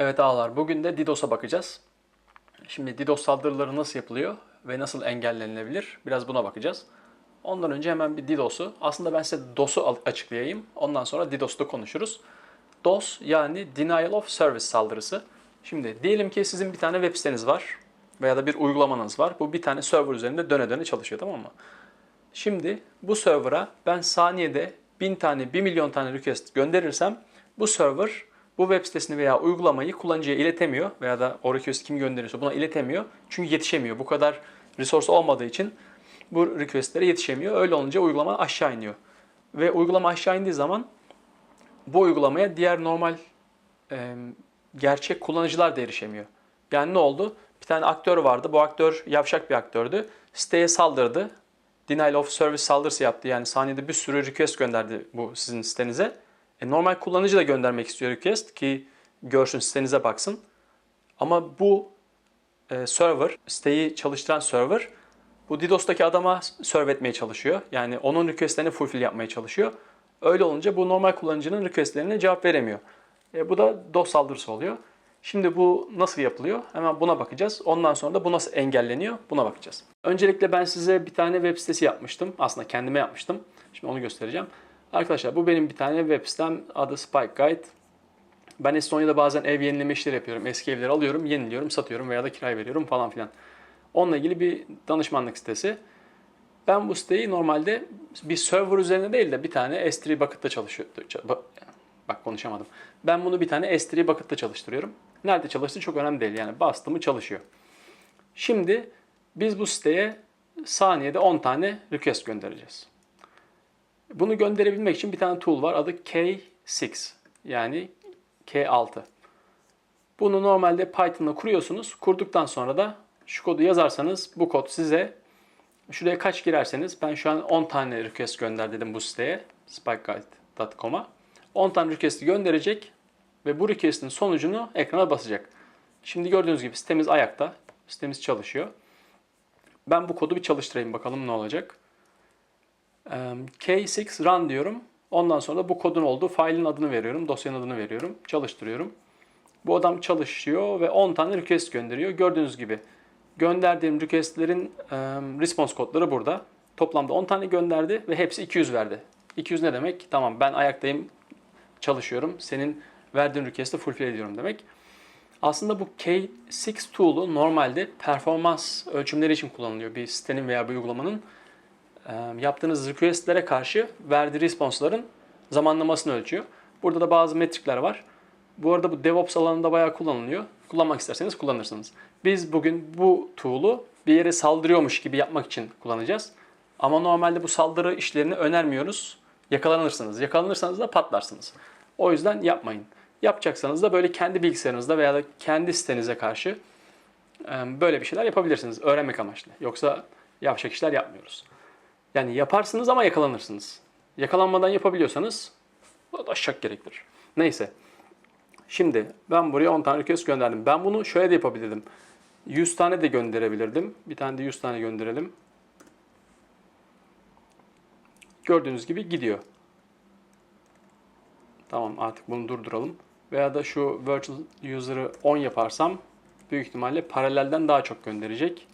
Evet ağalar, bugün de DDoS'a bakacağız. Şimdi DDoS saldırıları nasıl yapılıyor ve nasıl engellenilebilir? Biraz buna bakacağız. Ondan önce hemen bir DDoS'u, aslında ben size DOS'u açıklayayım. Ondan sonra DDoS'ta konuşuruz. DOS yani Denial of Service saldırısı. Şimdi diyelim ki sizin bir tane web siteniz var veya da bir uygulamanız var. Bu bir tane server üzerinde döne döne çalışıyor tamam mı? Şimdi bu server'a ben saniyede 1000 tane, 1 milyon tane request gönderirsem bu server bu web sitesini veya uygulamayı kullanıcıya iletemiyor veya da o kim gönderiyorsa buna iletemiyor. Çünkü yetişemiyor. Bu kadar resource olmadığı için bu requestlere yetişemiyor. Öyle olunca uygulama aşağı iniyor. Ve uygulama aşağı indiği zaman bu uygulamaya diğer normal e, gerçek kullanıcılar da erişemiyor. Yani ne oldu? Bir tane aktör vardı. Bu aktör yavşak bir aktördü. Siteye saldırdı. Denial of Service saldırısı yaptı. Yani saniyede bir sürü request gönderdi bu sizin sitenize. E, normal kullanıcı da göndermek istiyor request ki görsün sitenize baksın. Ama bu e, server, siteyi çalıştıran server bu DDoS'taki adama serve etmeye çalışıyor. Yani onun requestlerini fulfill yapmaya çalışıyor. Öyle olunca bu normal kullanıcının requestlerine cevap veremiyor. E, bu da DOS saldırısı oluyor. Şimdi bu nasıl yapılıyor? Hemen buna bakacağız. Ondan sonra da bu nasıl engelleniyor? Buna bakacağız. Öncelikle ben size bir tane web sitesi yapmıştım. Aslında kendime yapmıştım. Şimdi onu göstereceğim. Arkadaşlar bu benim bir tane web sitem. Adı Spike Guide. Ben Estonya'da bazen ev yenileme işleri yapıyorum. Eski evleri alıyorum, yeniliyorum, satıyorum veya da kiraya veriyorum falan filan. Onunla ilgili bir danışmanlık sitesi. Ben bu siteyi normalde bir server üzerine değil de bir tane S3 bucket'ta çalışıyor. Ba- Bak konuşamadım. Ben bunu bir tane S3 bucket'ta çalıştırıyorum. Nerede çalıştığı çok önemli değil. Yani bastı mı çalışıyor. Şimdi biz bu siteye saniyede 10 tane request göndereceğiz. Bunu gönderebilmek için bir tane tool var. Adı K6 yani K6. Bunu normalde Python'la kuruyorsunuz. Kurduktan sonra da şu kodu yazarsanız bu kod size şuraya kaç girerseniz ben şu an 10 tane request gönder dedim bu siteye spikeguide.com'a. 10 tane request'i gönderecek ve bu request'in sonucunu ekrana basacak. Şimdi gördüğünüz gibi sitemiz ayakta. Sitemiz çalışıyor. Ben bu kodu bir çalıştırayım bakalım ne olacak. Eee, K6 run diyorum. Ondan sonra da bu kodun olduğu failin adını veriyorum. Dosyanın adını veriyorum. Çalıştırıyorum. Bu adam çalışıyor ve 10 tane request gönderiyor. Gördüğünüz gibi gönderdiğim requestlerin response kodları burada. Toplamda 10 tane gönderdi ve hepsi 200 verdi. 200 ne demek? Tamam ben ayaktayım, çalışıyorum. Senin verdiğin request'i fulfill ediyorum demek. Aslında bu K6 tool'u normalde performans ölçümleri için kullanılıyor. Bir sitenin veya bir uygulamanın yaptığınız requestlere karşı verdiği response'ların zamanlamasını ölçüyor. Burada da bazı metrikler var. Bu arada bu DevOps alanında bayağı kullanılıyor. Kullanmak isterseniz kullanırsınız. Biz bugün bu tool'u bir yere saldırıyormuş gibi yapmak için kullanacağız. Ama normalde bu saldırı işlerini önermiyoruz. Yakalanırsınız. Yakalanırsanız da patlarsınız. O yüzden yapmayın. Yapacaksanız da böyle kendi bilgisayarınızda veya da kendi sitenize karşı böyle bir şeyler yapabilirsiniz. Öğrenmek amaçlı. Yoksa yapacak işler yapmıyoruz. Yani yaparsınız ama yakalanırsınız. Yakalanmadan yapabiliyorsanız o da şak gerektirir. Neyse. Şimdi ben buraya 10 tane request gönderdim. Ben bunu şöyle de yapabilirdim. 100 tane de gönderebilirdim. Bir tane de 100 tane gönderelim. Gördüğünüz gibi gidiyor. Tamam artık bunu durduralım. Veya da şu virtual user'ı 10 yaparsam büyük ihtimalle paralelden daha çok gönderecek.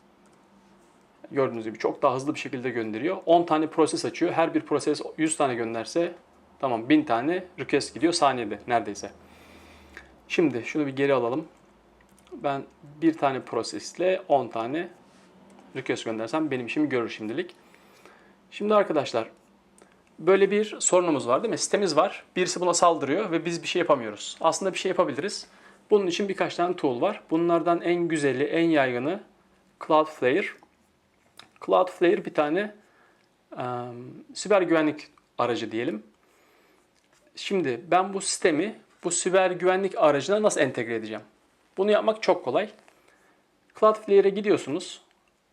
Gördüğünüz gibi çok daha hızlı bir şekilde gönderiyor. 10 tane proses açıyor. Her bir proses 100 tane gönderse tamam 1000 tane request gidiyor saniyede neredeyse. Şimdi şunu bir geri alalım. Ben bir tane prosesle 10 tane request göndersem benim işimi görür şimdilik. Şimdi arkadaşlar böyle bir sorunumuz var değil mi? Sitemiz var. Birisi buna saldırıyor ve biz bir şey yapamıyoruz. Aslında bir şey yapabiliriz. Bunun için birkaç tane tool var. Bunlardan en güzeli, en yaygını Cloudflare. Cloudflare bir tane um, siber güvenlik aracı diyelim. Şimdi ben bu sistemi bu siber güvenlik aracına nasıl entegre edeceğim? Bunu yapmak çok kolay. Cloudflare'e gidiyorsunuz.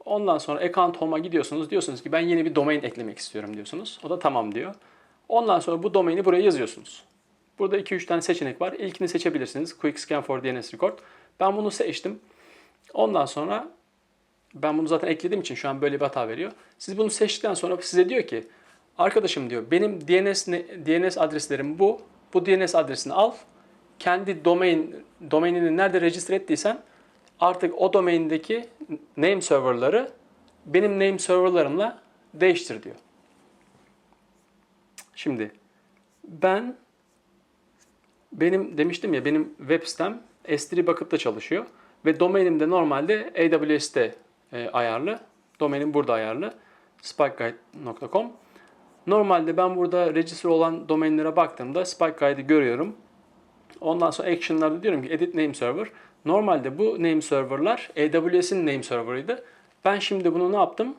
Ondan sonra account home'a gidiyorsunuz. Diyorsunuz ki ben yeni bir domain eklemek istiyorum diyorsunuz. O da tamam diyor. Ondan sonra bu domaini buraya yazıyorsunuz. Burada 2-3 tane seçenek var. İlkini seçebilirsiniz. Quick Scan for DNS Record. Ben bunu seçtim. Ondan sonra ben bunu zaten eklediğim için şu an böyle bir hata veriyor. Siz bunu seçtikten sonra size diyor ki arkadaşım diyor benim DNS ne- DNS adreslerim bu. Bu DNS adresini al. kendi domain domainini nerede register ettiysen artık o domaindeki name serverları benim name serverlarımla değiştir diyor. Şimdi ben benim demiştim ya benim web sitem S3 Bucket'ta çalışıyor ve domainim de normalde AWS'te e, ayarlı. Domainim burada ayarlı. spikeguide.com. Normalde ben burada register olan domainlere baktığımda Spikeguide'i görüyorum. Ondan sonra action'larda diyorum ki edit name server. Normalde bu name server'lar AWS'in name server'ıydı. Ben şimdi bunu ne yaptım?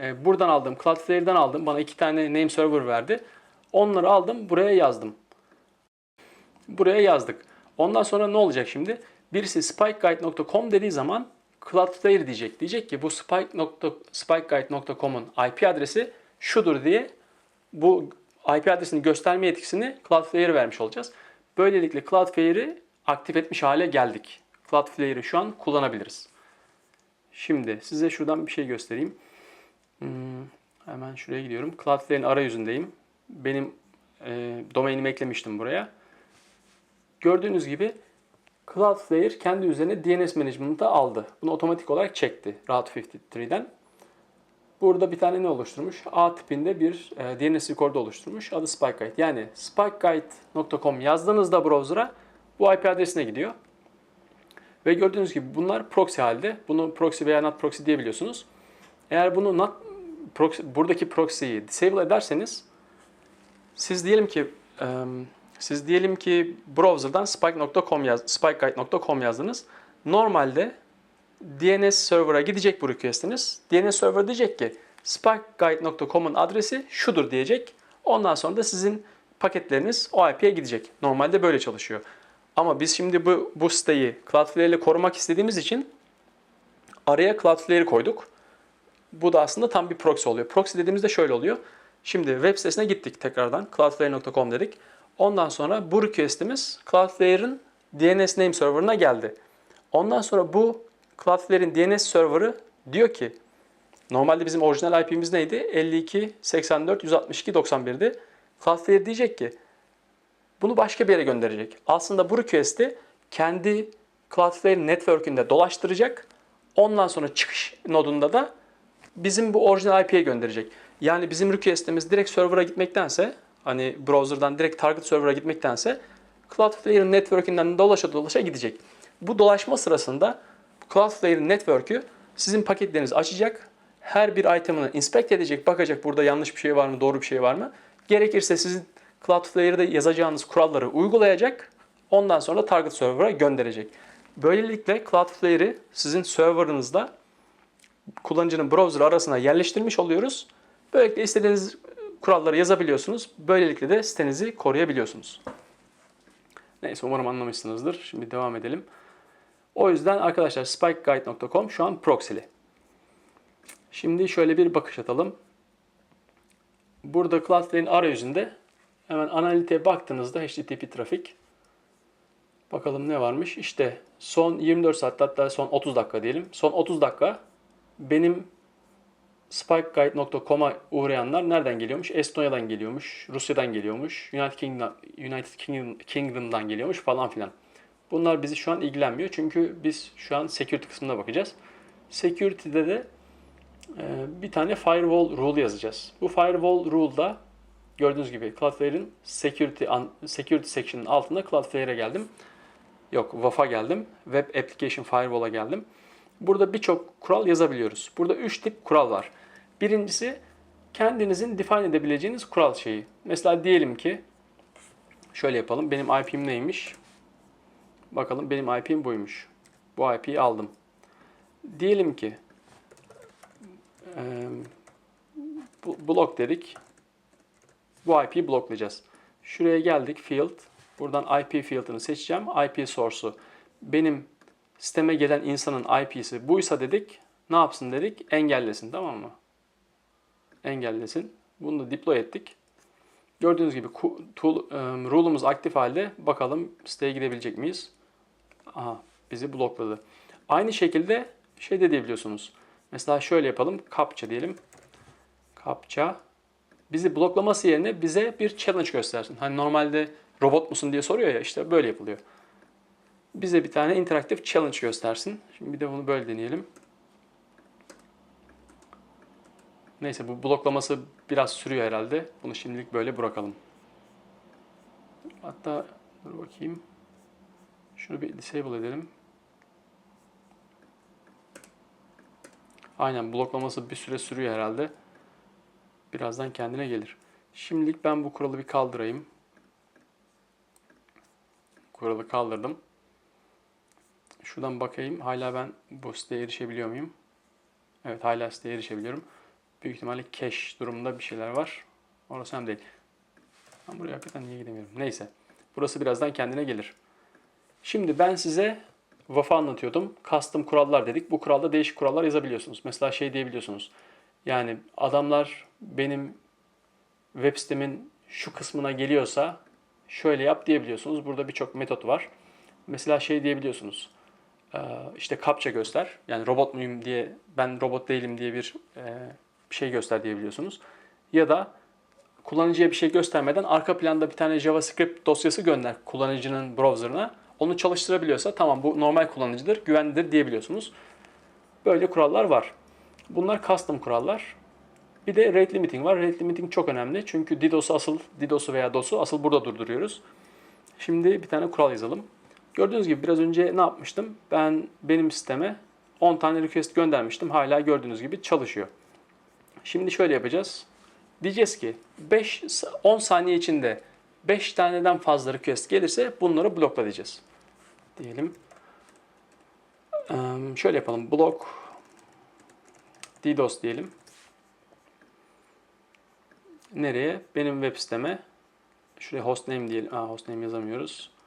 Ee, buradan aldım, Cloudflare'den aldım. Bana iki tane name server verdi. Onları aldım, buraya yazdım. Buraya yazdık. Ondan sonra ne olacak şimdi? Birisi spikeguide.com dediği zaman Cloudflare diyecek. Diyecek ki bu spike spikeguide.com'un IP adresi şudur diye bu IP adresini gösterme yetkisini Cloudflare'e vermiş olacağız. Böylelikle Cloudflare'i aktif etmiş hale geldik. Cloudflare'i şu an kullanabiliriz. Şimdi size şuradan bir şey göstereyim. Hmm, hemen şuraya gidiyorum. Cloudflare'in arayüzündeyim. Benim e, domainimi eklemiştim buraya. Gördüğünüz gibi Cloudflare kendi üzerine DNS management'ı aldı. Bunu otomatik olarak çekti Route 53'den. Burada bir tane ne oluşturmuş? A tipinde bir e, DNS recordu oluşturmuş. Adı SpikeGuide. Yani spikeguide.com yazdığınızda browser'a bu IP adresine gidiyor. Ve gördüğünüz gibi bunlar proxy halde. Bunu proxy veya not proxy diyebiliyorsunuz. Eğer bunu not proxy, buradaki proxy'yi disable ederseniz siz diyelim ki e, siz diyelim ki browser'dan spike.com yaz, spikeguide.com yazdınız. Normalde DNS server'a gidecek bu request'iniz. DNS server diyecek ki spikeguide.com'un adresi şudur diyecek. Ondan sonra da sizin paketleriniz o IP'ye gidecek. Normalde böyle çalışıyor. Ama biz şimdi bu, bu siteyi Cloudflare ile korumak istediğimiz için araya Cloudflare'i koyduk. Bu da aslında tam bir proxy oluyor. Proxy dediğimizde şöyle oluyor. Şimdi web sitesine gittik tekrardan. Cloudflare.com dedik. Ondan sonra bu request'imiz Cloudflare'ın DNS name server'ına geldi. Ondan sonra bu Cloudflare'in DNS server'ı diyor ki normalde bizim orijinal IP'miz neydi? 52 84 162 91'di. Cloudflare diyecek ki bunu başka bir yere gönderecek. Aslında bu request'i kendi Cloudflare network'ünde dolaştıracak. Ondan sonra çıkış nodunda da bizim bu orijinal IP'ye gönderecek. Yani bizim request'imiz direkt server'a gitmektense hani browser'dan direkt target server'a gitmektense Cloudflare'in network'inden dolaşa dolaşa gidecek. Bu dolaşma sırasında Cloudflare'in network'ü sizin paketlerinizi açacak. Her bir item'ını inspect edecek, bakacak burada yanlış bir şey var mı, doğru bir şey var mı. Gerekirse sizin Cloudflare'de yazacağınız kuralları uygulayacak. Ondan sonra target server'a gönderecek. Böylelikle Cloudflare'i sizin server'ınızda kullanıcının browser arasına yerleştirmiş oluyoruz. Böylelikle istediğiniz kuralları yazabiliyorsunuz. Böylelikle de sitenizi koruyabiliyorsunuz. Neyse umarım anlamışsınızdır. Şimdi devam edelim. O yüzden arkadaşlar spikeguide.com şu an proxy'li. Şimdi şöyle bir bakış atalım. Burada Cloudflare'in arayüzünde hemen analiteye baktığınızda HTTP trafik bakalım ne varmış. İşte son 24 saat hatta son 30 dakika diyelim. Son 30 dakika benim spikeguide.com'a uğrayanlar nereden geliyormuş? Estonya'dan geliyormuş, Rusya'dan geliyormuş, United, Kingdom, United Kingdom, Kingdom'dan geliyormuş falan filan. Bunlar bizi şu an ilgilenmiyor çünkü biz şu an security kısmına bakacağız. Security'de de e, bir tane firewall rule yazacağız. Bu firewall rule'da gördüğünüz gibi Cloudflare'in security, security section'ın altında Cloudflare'e geldim. Yok, WAF'a geldim. Web Application Firewall'a geldim. Burada birçok kural yazabiliyoruz. Burada 3 tip kural var. Birincisi kendinizin define edebileceğiniz kural şeyi. Mesela diyelim ki şöyle yapalım. Benim IP'm neymiş? Bakalım benim IP'm buymuş. Bu IP'yi aldım. Diyelim ki e, blok dedik. Bu IP'yi bloklayacağız. Şuraya geldik field. Buradan IP field'ını seçeceğim. IP source'u benim siteme gelen insanın IP'si buysa dedik. Ne yapsın dedik? Engellesin tamam mı? Engellesin. Bunu da deploy ettik. Gördüğünüz gibi tool, um, rule'umuz aktif halde. Bakalım siteye gidebilecek miyiz? Aha bizi blokladı. Aynı şekilde şey de diyebiliyorsunuz. Mesela şöyle yapalım. Captcha diyelim. Captcha bizi bloklaması yerine bize bir challenge göstersin. Hani normalde robot musun diye soruyor ya işte böyle yapılıyor. Bize bir tane interaktif challenge göstersin. Şimdi bir de bunu böyle deneyelim. Neyse bu bloklaması biraz sürüyor herhalde. Bunu şimdilik böyle bırakalım. Hatta dur bakayım. Şunu bir disable edelim. Aynen bloklaması bir süre sürüyor herhalde. Birazdan kendine gelir. Şimdilik ben bu kuralı bir kaldırayım. Kuralı kaldırdım. Şuradan bakayım. Hala ben bu siteye erişebiliyor muyum? Evet hala siteye erişebiliyorum. Büyük ihtimalle cache durumunda bir şeyler var. Orası hem değil. Ben buraya hakikaten niye gidemiyorum? Neyse. Burası birazdan kendine gelir. Şimdi ben size Waff'ı anlatıyordum. Custom kurallar dedik. Bu kuralda değişik kurallar yazabiliyorsunuz. Mesela şey diyebiliyorsunuz. Yani adamlar benim web sitemin şu kısmına geliyorsa şöyle yap diyebiliyorsunuz. Burada birçok metot var. Mesela şey diyebiliyorsunuz. Ee, işte kapça göster. Yani robot muyum diye ben robot değilim diye e, bir şey göster diyebiliyorsunuz. Ya da kullanıcıya bir şey göstermeden arka planda bir tane JavaScript dosyası gönder kullanıcının browser'ına. Onu çalıştırabiliyorsa tamam bu normal kullanıcıdır, güvenlidir diyebiliyorsunuz. Böyle kurallar var. Bunlar custom kurallar. Bir de rate limiting var. Rate limiting çok önemli. Çünkü DDoS'u asıl DDoS'u veya DOS'u asıl burada durduruyoruz. Şimdi bir tane kural yazalım. Gördüğünüz gibi biraz önce ne yapmıştım? Ben benim sisteme 10 tane request göndermiştim. Hala gördüğünüz gibi çalışıyor. Şimdi şöyle yapacağız. Diyeceğiz ki 5 10 saniye içinde 5 taneden fazla request gelirse bunları blokla diyeceğiz. Diyelim. Şöyle yapalım. Blok DDoS diyelim. Nereye? Benim web siteme. Şuraya hostname diyelim. Aa, hostname yazamıyoruz.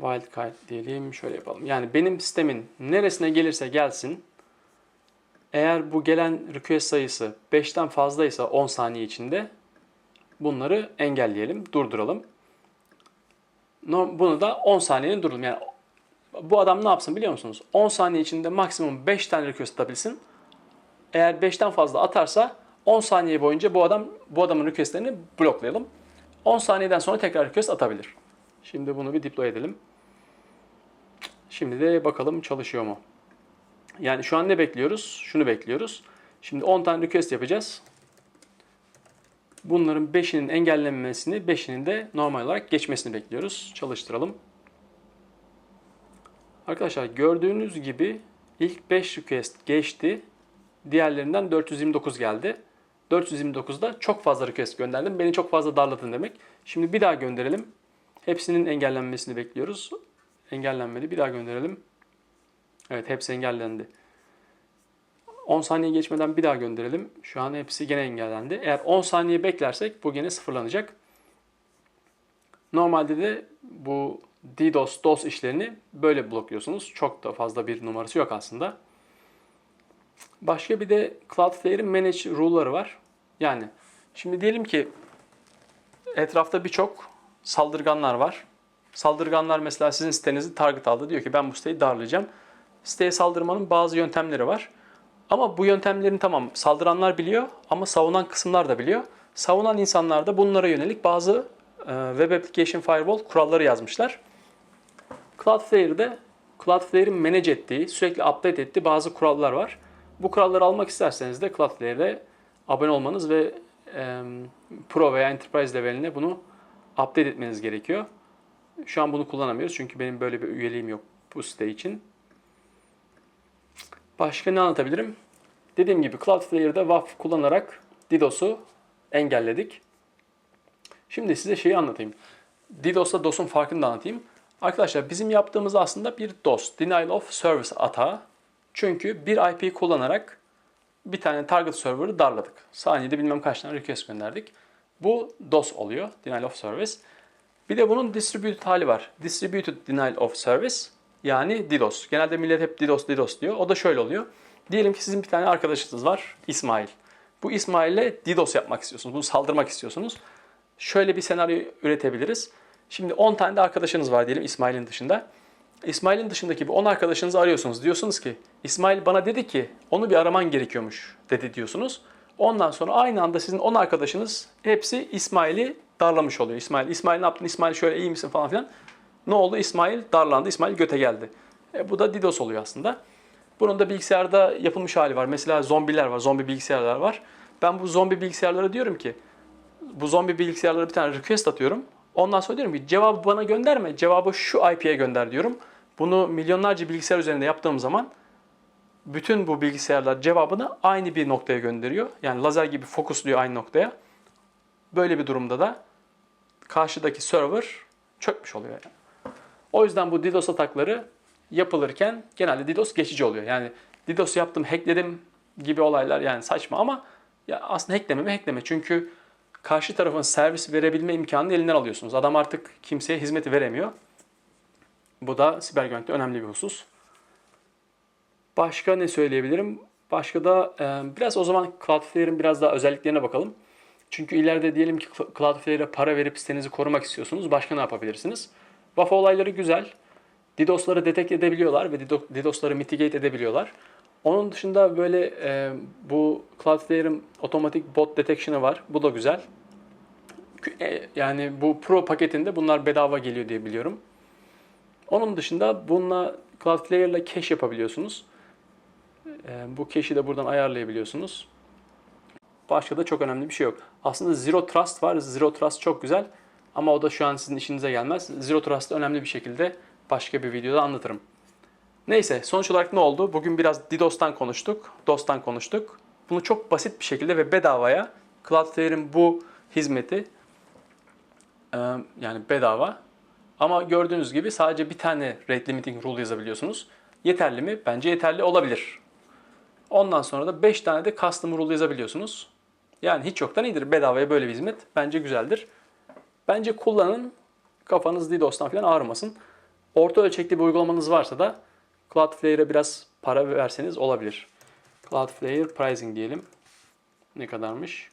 Wildcard diyelim. Şöyle yapalım. Yani benim sistemin neresine gelirse gelsin. Eğer bu gelen request sayısı 5'ten fazlaysa 10 saniye içinde bunları engelleyelim, durduralım. Bunu da 10 saniyenin durduralım. Yani bu adam ne yapsın biliyor musunuz? 10 saniye içinde maksimum 5 tane request atabilsin. Eğer 5'ten fazla atarsa 10 saniye boyunca bu adam bu adamın requestlerini bloklayalım. 10 saniyeden sonra tekrar request atabilir. Şimdi bunu bir deploy edelim. Şimdi de bakalım çalışıyor mu? Yani şu an ne bekliyoruz? Şunu bekliyoruz. Şimdi 10 tane request yapacağız. Bunların 5'inin engellenmesini, 5'inin de normal olarak geçmesini bekliyoruz. Çalıştıralım. Arkadaşlar gördüğünüz gibi ilk 5 request geçti. Diğerlerinden 429 geldi. 429'da çok fazla request gönderdim. Beni çok fazla darladın demek. Şimdi bir daha gönderelim. Hepsinin engellenmesini bekliyoruz. Engellenmedi. Bir daha gönderelim. Evet hepsi engellendi. 10 saniye geçmeden bir daha gönderelim. Şu an hepsi gene engellendi. Eğer 10 saniye beklersek bu gene sıfırlanacak. Normalde de bu DDoS, DOS işlerini böyle blokluyorsunuz. Çok da fazla bir numarası yok aslında. Başka bir de Cloudflare'in manage rule'ları var. Yani şimdi diyelim ki etrafta birçok saldırganlar var. Saldırganlar mesela sizin sitenizi target aldı. Diyor ki ben bu siteyi darlayacağım. Siteye saldırmanın bazı yöntemleri var. Ama bu yöntemlerin tamam saldıranlar biliyor ama savunan kısımlar da biliyor. Savunan insanlar da bunlara yönelik bazı e, Web Application Firewall kuralları yazmışlar. Cloudflare'de Cloudflare'in manage ettiği, sürekli update ettiği bazı kurallar var. Bu kuralları almak isterseniz de Cloudflare'de abone olmanız ve e, Pro veya Enterprise leveline bunu update etmeniz gerekiyor. Şu an bunu kullanamıyoruz çünkü benim böyle bir üyeliğim yok bu site için. Başka ne anlatabilirim? Dediğim gibi Cloudflare'da WAF kullanarak DDoS'u engelledik. Şimdi size şeyi anlatayım. DDoS'la DOS'un farkını da anlatayım. Arkadaşlar bizim yaptığımız aslında bir DOS, Denial of Service atağı. Çünkü bir IP kullanarak bir tane target server'ı darladık. Saniyede bilmem kaç tane request gönderdik. Bu DOS oluyor, Denial of Service. Bir de bunun distributed hali var. Distributed Denial of Service yani DDoS. Genelde millet hep DDoS DDoS diyor. O da şöyle oluyor. Diyelim ki sizin bir tane arkadaşınız var İsmail. Bu İsmail'e DDoS yapmak istiyorsunuz. Bunu saldırmak istiyorsunuz. Şöyle bir senaryo üretebiliriz. Şimdi 10 tane de arkadaşınız var diyelim İsmail'in dışında. İsmail'in dışındaki bu 10 arkadaşınızı arıyorsunuz. Diyorsunuz ki İsmail bana dedi ki onu bir araman gerekiyormuş dedi diyorsunuz. Ondan sonra aynı anda sizin 10 arkadaşınız hepsi İsmail'i darlamış oluyor. İsmail, İsmail ne yaptın? İsmail şöyle iyi misin falan filan. Ne oldu? İsmail darlandı. İsmail göte geldi. E, bu da DDoS oluyor aslında. Bunun da bilgisayarda yapılmış hali var. Mesela zombiler var, zombi bilgisayarlar var. Ben bu zombi bilgisayarlara diyorum ki bu zombi bilgisayarlara bir tane request atıyorum. Ondan sonra diyorum ki cevabı bana gönderme, cevabı şu IP'ye gönder diyorum. Bunu milyonlarca bilgisayar üzerinde yaptığım zaman bütün bu bilgisayarlar cevabını aynı bir noktaya gönderiyor. Yani lazer gibi fokusluyor aynı noktaya. Böyle bir durumda da karşıdaki server çökmüş oluyor. Yani. O yüzden bu DDoS atakları yapılırken genelde DDoS geçici oluyor. Yani DDoS yaptım, hackledim gibi olaylar yani saçma ama ya aslında hackleme mi hackleme. Çünkü karşı tarafın servis verebilme imkanını elinden alıyorsunuz. Adam artık kimseye hizmeti veremiyor. Bu da siber güvenlikte önemli bir husus. Başka ne söyleyebilirim? Başka da e, biraz o zaman Cloudflare'in biraz daha özelliklerine bakalım. Çünkü ileride diyelim ki Cloudflare'e para verip sitenizi korumak istiyorsunuz. Başka ne yapabilirsiniz? WAF olayları güzel. DDoS'ları detect edebiliyorlar ve DDo- DDoS'ları mitigate edebiliyorlar. Onun dışında böyle e, bu Cloudflare'in otomatik bot detection'ı var. Bu da güzel. E, Yani bu Pro paketinde bunlar bedava geliyor diye biliyorum. Onun dışında bununla Cloudflare ile cache yapabiliyorsunuz. E, Bu cache'i de buradan ayarlayabiliyorsunuz. Başka da çok önemli bir şey yok. Aslında Zero Trust var. Zero Trust çok güzel. Ama o da şu an sizin işinize gelmez. Zero Trust'ı önemli bir şekilde başka bir videoda anlatırım. Neyse sonuç olarak ne oldu? Bugün biraz DDoS'tan konuştuk. DOS'tan konuştuk. Bunu çok basit bir şekilde ve bedavaya Cloudflare'in bu hizmeti e, yani bedava ama gördüğünüz gibi sadece bir tane rate limiting rule yazabiliyorsunuz. Yeterli mi? Bence yeterli olabilir. Ondan sonra da 5 tane de custom rule yazabiliyorsunuz. Yani hiç yoktan iyidir. Bedavaya böyle bir hizmet bence güzeldir. Bence kullanın. Kafanız DDoS'tan falan ağrımasın. Orta ölçekli bir uygulamanız varsa da Cloudflare'e biraz para verseniz olabilir. Cloudflare pricing diyelim. Ne kadarmış?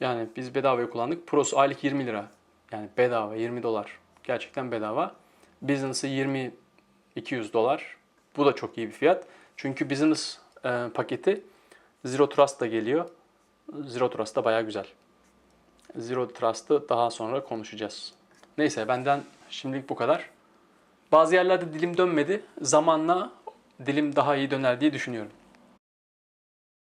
Yani biz bedavaya kullandık. Pro'su aylık 20 lira. Yani bedava 20 dolar. Gerçekten bedava. Business'ı 20 200 dolar. Bu da çok iyi bir fiyat. Çünkü business e, paketi Zero Trust da geliyor. Zero Trust da bayağı güzel. Zero Trust'ı daha sonra konuşacağız. Neyse benden şimdilik bu kadar. Bazı yerlerde dilim dönmedi. Zamanla dilim daha iyi döner diye düşünüyorum.